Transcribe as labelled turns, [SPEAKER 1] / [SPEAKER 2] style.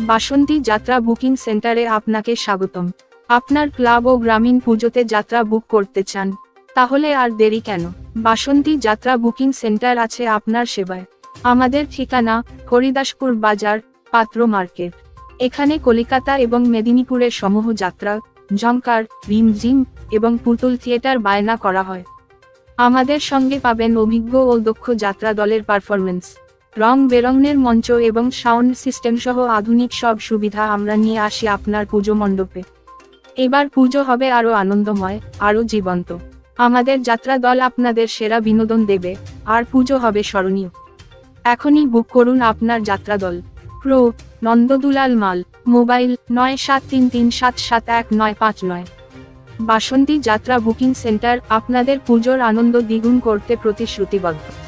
[SPEAKER 1] বাসন্তী যাত্রা বুকিং সেন্টারে আপনাকে স্বাগতম। আপনার ক্লাব ও গ্রামীণ পুজোতে যাত্রা বুক করতে চান, তাহলে আর দেরি কেন? বাসন্তী যাত্রা বুকিং সেন্টার আছে আপনার সেবায়। আমাদের ঠিকানা হরিদাসপুর বাজার, পাত্র মার্কেট। এখানে কলিকাতা এবং মেদিনীপুরের সমূহ যাত্রা ঝঙ্কার রিমঝিম এবং পুতুল থিয়েটার বায়না করা হয়। আমাদের সঙ্গে পাবেন অভিজ্ঞ ও দক্ষ যাত্রা দলের পারফরমেন্স রং বেরঙের মঞ্চ এবং সাউন্ড সিস্টেম সহ আধুনিক সব সুবিধা আমরা নিয়ে আসি আপনার পুজো মণ্ডপে। এবার পুজো হবে আরও আনন্দময় আরও জীবন্ত। আমাদের যাত্রা দল আপনাদের সেরা বিনোদন দেবে, আর পুজো হবে স্মরণীয়। এখনই বুক করুন আপনার যাত্রা দল। প্রো, নন্দদুলাল মাল, মোবাইল নয় সাত তিন তিন সাত সাত এক নয় পাঁচ নয়। বাসন্তী যাত্রা বুকিং সেন্টার আপনাদের পুজোর আনন্দ দ্বিগুণ করতে প্রতিশ্রুতিবদ্ধ।